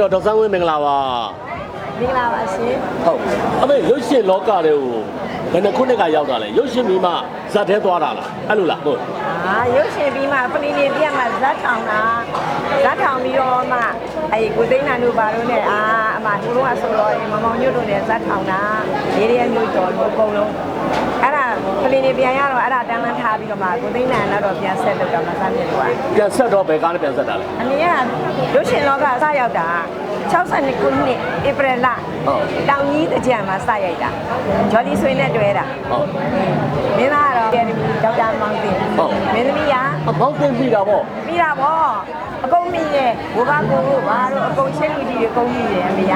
တော့ဒေါက်ဆန်းဝင်းမင်္ဂလာပါမင်္ဂလာပါရှင်ဟုတ်အမေရုပ်ရှင်လောကတွေကိုဘယ်နှခုနှစ်ကရောက်တာလဲရုပ်ရှင်ပြီးမှဇတ်ထဲသွားတာလားအဲ့လိုလားဟုတ်။အာရုပ်ရှင်ပြီးမှပလီနေပြတ်မှဇတ်ထောင်တာဇတ်ထောင်ပြီးတော့မှအဲကိုသိန်းနာတို့ဘာလို့လဲအာအမတို့ကဆိုတော့မမောင်ညွတ်တို့နဲ့ဇတ်ထောင်တာရေရမျိုးတော်လို့အကုန်လုံးအဲ့ ဒါပလီနေပြန်ရတော့အဲ့ဒါတန်းလန်းထားပြီးတော့မှကိုသိန်းနာတော့ပြန်ဆက်လုပ်တော့မှစမ်းနေတော့ပြန်ဆက်တော့ဘယ်ကားနဲ့ပြန်ဆက်တာလဲအမေကရုပ်ရှင်လောကစရောက်တာ62ခုနှစ်ဧပြီလတောင်ကြီးတကြံမှာစရိုက်တာဂျော်လီဆွေနဲ့တွေ့တာဟုတ်မင်းသားကတော့တယ်ဒေါက်တာ မောင်တင်မင်းသမီးကအမောက်တင်ပြီတာပေါ့ပြီးတာဗောအကုန်မိရဲ့ဘိုးကကိုကိုဘာလို့အကုန်ရှင်းလူကြီးတွေအကုန်မိတယ်အမေက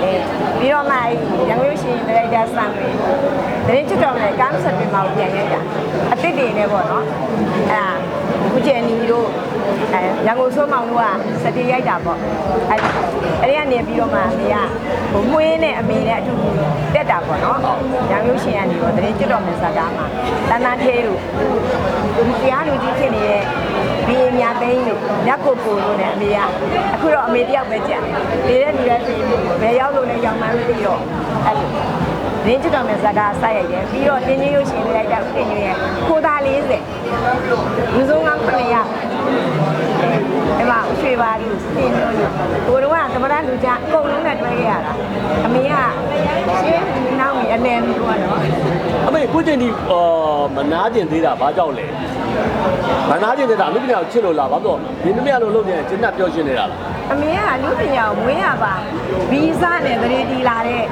အဲပြီးတော့မှရန်ကုန်ရှင်ဒါရိုက်တာဆန်တွေတရင်ချစ်တော်လည်းကမ်းဆက်ပြင်မှာပြန်ရိုက်တာအစ်စ်တွေနဲ့ပေါ့နော်အဲခုကျန်နီတို့ အဲရန်ကုန်စိုးမောင်တို့ကစတေးရိုက်တာပေါ့အဲအဲ့ဒီကနေပြီးတော့မှအမေကဟိုမွေးနဲ့အမေနဲ့အတူတူတက်တာပေါ့နော်ရန်ကုန်ရှင်ကနေတော့တရင်ချစ်တော်မယ်ဇာတာမှာတန်းတန်းသေးလို့တရားလူကြီးဖြစ်နေတဲ့ဘီမြသိန်းလို့ညက်ကိုကိုလို့နဲ့အမေကအခုတော့အမေတယောက်ပဲကြံနေတဲ့လူရဲ့ပြည်ဘယ်ရောက်လို့လဲရောက်မှန်းမသိတော့အဲ့လိုရင်းချတော်မဲ့ဇာတာဆက်ရိုက်တယ်ပြီးတော့တင်းကြီးရုပ်ရှင်လိုက်တာတင်ကြီးရဲ့ခိုးသား40လူစုံက900အဲ့မှာရွှေပါလူတင်လို့ကို တော့ကသမရလူကြအကုန်လုံးနဲ့တွဲခဲ့ရတာအမေကရှင်းနောက်ကြီးအနေနဲ့ကတော့အမေကိုတင်ဒီအော်မနာကျင်သေးတာဘာကြောင့်လဲမနာကျင်သေးတာအမေကချစ်လို့လားဘာလို့ဒီနမရလို့လုပ်နေကျင်းတ်ပြောရှင်းနေတာလားအမေကလူပညာကိုမွေးရပါဗီဇနဲ့တရေတီလာတဲ့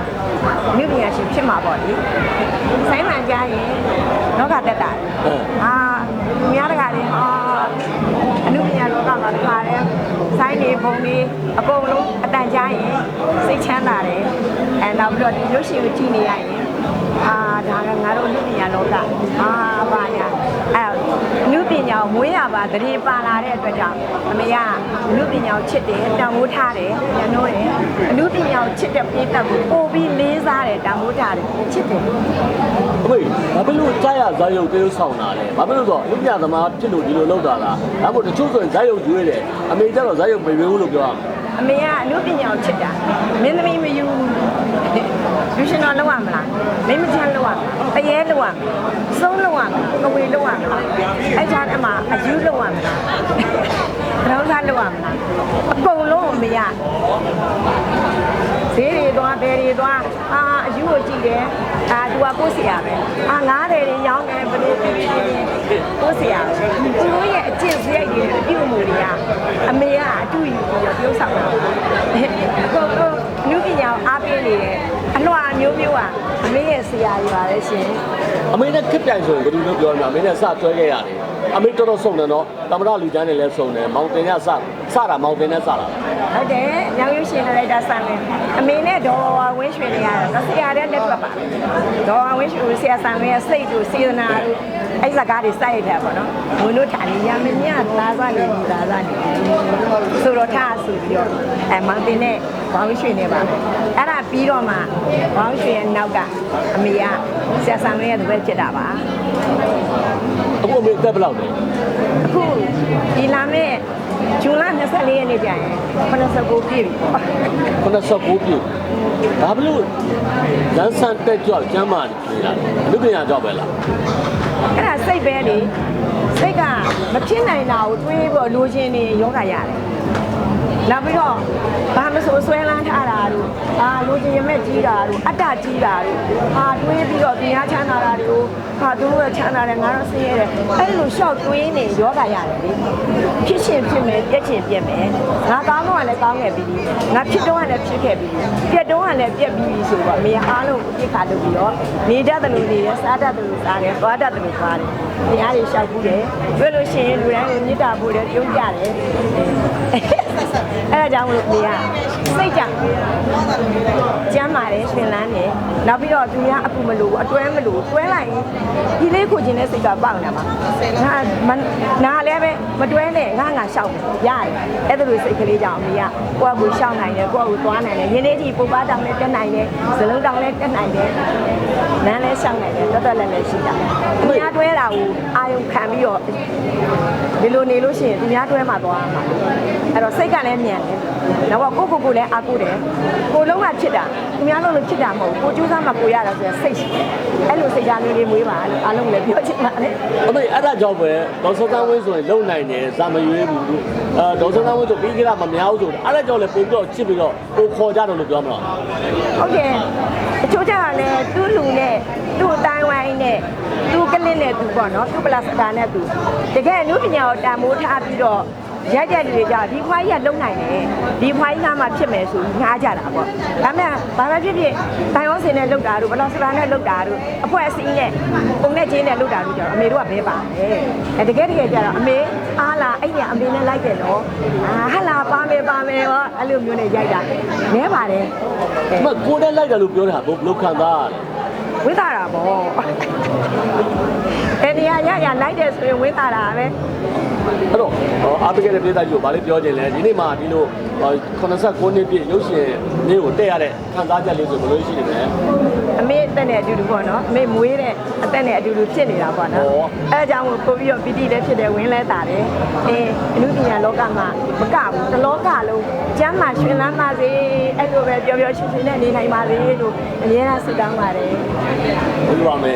လူပညာရှင်ဖြစ်မှာပေါ့လေဆိုင်မှန်ကြရင်လောကတက်တာအာသူများတကာတွေဟာအနုပညာလောကမှာတခါတယ် ဆိုင်နေပုံနေအကုန်လုံးအတန်ကြရင်စိတ်ချမ်းသာတယ်အဲနောက်ပြီးတော့ဒီရုပ်ရှင်ကိုကြည့်နေရရင်အာ ဒါကငါတို့လူပညာလောကအာဘာညာအဲလူပညာကိုမွေးရပါတရေပါလာတဲ့အတွက်ကြောင့်အမေကလူပညာကိုချစ်တယ်တန်ဖိုးထားတယ်ညနိုးတယ်အလူပညာကိုချစ်တဲ့ပြည်သက်ကိုပို့ပြီးလေးစားတယ်တန်ဖိုးထားတယ်ချစ်တယ်အမေဘာဖြစ်လို့ကြားရဇာတ်ရုပ်တေးဆောင်တာလဲဘာဖြစ်လို့ဆိုတော့လူပြသမားဖြစ်လို့ဒီလိုလုပ်တာလားဒါမှမဟုတ်တချို့ဆိုရင်ဇာတ်ရုပ်ရွေးတယ်အမေကျတော့ဇာတ်ရုပ်မရွေးဘူးလို့ပြောရမှာအမေကအမှုပညာကိုချစ်တာမင်းသမီးမယူ လူရှင်တော်လောက်ရမလားမိမချမ်းလောက်ရမလားပရဲလောက်ရမလားစုံးလောက်ရမလားကဝေလောက်ရမလားအဲ့ချာအမအယူလောက်ရမလားဘရောင်းစားလောက်ရမလားအကုန်လုံးမရဈေးတွေသွားဘယ်တွေသွားအာအယူကိုကြည့်တယ်အာသူကကိုယ်ဆရာပဲအာ90တွေရောင်းတယ်ဘယ်လိုဖြစ်ဖြစ်ကိုယ်ဆရာပဲသူတို့ရဲ့အကျင့်စရိုက်တွေအပြုအမူတွေကအမေကအတူယူပြီးတော့ပြောဆောင်တာ တယ်အလွှာမျိုးမျိုးကအမေရဲ့ဆရာကြီးပါလေရှင်အမေနဲ့ခက်ပြိုင်ဆိုရင်ဘယ်လိုလုပ်ပြောရမလဲအမေနဲ့စတွဲခဲ့ရတယ်အမေတော်တော်စုံတယ်နော်တမရလူချမ်းတွေလည်းစုံတယ်မောင်တင်ကစစတာမောင်တင်နဲ့စတာဟုတ်တယ်ညောင်ရွှေရှင်လိုက်တာဆန်တယ်အမေနဲ့ဒေါ်ဝင်းရွှေနေရတာဆရာတဲ့လက်တွက်ပါဒေါ်ဝင်းရွှေကိုဆရာဆန်ရဲ့စိတ်တို့စေတနာတို့ အဲ့စကားတွေစိုက်ရတာပေါ့နော်ဘုံတို့ထာနေရမညသားစားနေပြီသားစားနေဆိုတော့ထားဆိုပြီးတော့အဲမောင်တင်နဲ့ဘောင်းရွှေနေပါအဲ့ဒါပြီးတော့မှဘောင်းရွှေရဲ့နောက်ကအမေကဆရာဆန်ရဲ့တပည့်ဖြစ်တာပါအခုအမေတက်ဘယ်လောက်လဲအခုဒီလာမဲ့ဇွန်လ24ရက်နေ့ကျရင်89ပြည့်ပြီပေါ့89ပြည့်ဒါဘလို့လမ်းဆန်တက်ကြွကျမ်းမာနေလားလူပညာကြောက်ပဲလား အဲ့ဒါစိတ်ပဲလေစိတ်ကမဖြစ်နိုင်တာကိုတွေးပြီးတော့လိုချင်နေယောဂရတယ်နောက်ပြီးတော့ဘာမဆိုဆွဲလန်းထား တာတို့အာလိုချင်ရမဲ့ကြီးတာတို့အတ္တကြီးတာတို့ဟာတွေးပြီးတော့တရားချမ်းသာတာတို့ဟာသူတို့ကချမ်းသာတယ်ငါတို့ဆင်းရဲတယ်အဲ့လိုရှောက်တွေးနေယောဂရတယ်လေဖြစ်ရှင်ဖြစ်မယ်ပြက်ချင်ပြက်မယ်ငါကောင်းတော့ကလည်းကောင်းခဲ့ပြီငါဖြစ်တော့ကလည်းဖြစ်ခဲ့ပြီပြက်တော့ကလည်းပြက်ပြီးပြီဆိုတော့အမေအားလုံးပြစ်ခါလုပ်ပြီးတော့နေတတ်တယ်လို့နေတယ်စားတတ်တယ်လို့စားတယ်သွားတတ်တယ်လို့သွားတယ်တရားတွေရှောက်ဘူးတယ်တွေ့လို့ရှိရင်လူတိုင်းကိုမေတ္တာပို့တယ်ပြုံးကြတယ် အဲ့ဒါကြောင့်မလို့နေရစိတ်ကြကျမ်းပါတယ်ရှင်လန်းတယ်နောက်ပြီးတော့သူများအပူမလို့အတွဲမလို့တွဲလိုက်ရင်ဒီလေးကိုခြင်းတဲ့စိတ်ကပေါက်နေမှာငါမနာလည်းပဲမတွဲနဲ့ငါငါရှောက်ရတယ်အဲ့ဒါလိုစိတ်ကလေးကြောင့်အမေကကိုယ့်အကူရှောက်နိုင်တယ်ကိုယ့်အကူသွားနိုင်တယ်ရင်းလေးကြီးပုပ္ပတောင်နဲ့တက်နိုင်တယ်ဇလုံးတောင်နဲ့တက်နိုင်တယ်နန်းလည်းရှောက်နိုင်တယ်တော်တော်လည်းလည်းရှိတာသူများတွဲတာကိုအာယုံခံပြီးတော့ဒီလိုနေလို့ရှိရင်သူများတွဲမှာသွားမှာအဲ့တော့စိတ်ကလည်းမြန်တယ်တော့ကိုကိုကိုလည်းအားကိုးတယ်ကိုလုံးကချစ်တာသူများလုံးလို့ချစ်တာမဟုတ်ဘူးကိုကြိုးစားမှကိုရတာဆိုရင်စိတ်ရှိတယ်အဲ့လိုစိတ်ဓာတ်မျိုးလေးမွေးပါလို့အားလုံးလည်းပြောချင်ပါတယ်အမေအဲ့ဒါကြောင့်ပဲဒေါ်စန်းဝင်းဆိုရင်လုံနိုင်တယ်ဇာမရွေးဘူးလို့အဲဒေါ်စန်းဝင်းဆိုပြီးကြတာမများဘူးဆိုတော့အဲ့ဒါကြောင့်လည်းပို့ပြီးတော့ချစ်ပြီးတော့ကိုခေါ်ကြတယ်လို့ပြောမလားဟုတ်တယ်အချို့ကျတော့လည်းသူ့လူနဲ့သူ့အတိုင်းဝိုင်းနဲ့သူ့ကလစ်နဲ့သူပေါ့နော်သူ့ပလတ်စတာနဲ့သူတကယ်အမှုပညာကိုတန်မိုးထားပြီးတော့ ရက်ရက်တွေကြဒီဖွားကြီးကလုံနိုင်တယ်ဒီဖွားကြီးကမှဖြစ်မယ်ဆိုငားကြတာပေါ့ဒါပေမဲ့ဘာပဲဖြစ်ဖြစ်တိုင်ဝမ်စင်နဲ့လောက်တာတို့ဘလော့စတာနဲ့လောက်တာတို့အဖွဲအစည်းနဲ့ပုံနဲ့ချင်းနဲ့လောက်တာတို့ကြတော့အမေတို့ကဘဲပါတယ်အဲတကယ်တကယ်ကြတော့အမေအားလာအဲ့ဒီအမေနဲ့လိုက်တယ်နော်အာဟာလာပါမယ်ပါမယ်ဟောအဲ့လိုမျိုးနဲ့ရိုက်တာနဲပါတယ်အမကိုနဲ့လိုက်တယ်လို့ပြောတာဘယ်လိုခံစားရလဲဝိသတာပေါ့တနေရာရရလိုက်တယ်ဆိုရင်ဝိသတာပဲ အဲ့တော့အားပေးခဲ့တဲ့ပြည်သားကြီးကိုဗာလေးပြောချင်လဲဒီနေ့မှဒီလို89နှစ်ပြည့်ရုပ်ရှင်နေ့ကိုတက်ရတဲ့ခံစားချက်လေးဆိုဘယ်လိုရှိနေလဲအမေအသက်နဲ့အတူတူပေါ့နော်အမေမွေးတဲ့အသက်နဲ့အတူတူဖြစ်နေတာပေါ့နော်ဟောအဲအကြောင်းကိုပို့ပြီးတော့ပီတိလည်းဖြစ်တယ်ဝင်းလဲတာတယ်အဲအနုပညာလောကမှာမကဘူးတစ်လောကလုံးကျမ်းမာရှင်လန်းပါစေအဲ့လိုပဲပြောပြောရှင်ရှင်နဲ့နေနိုင်ပါစေလို့အများအားဆုတောင်းပါတယ်ဘယ်လိုပါမလဲ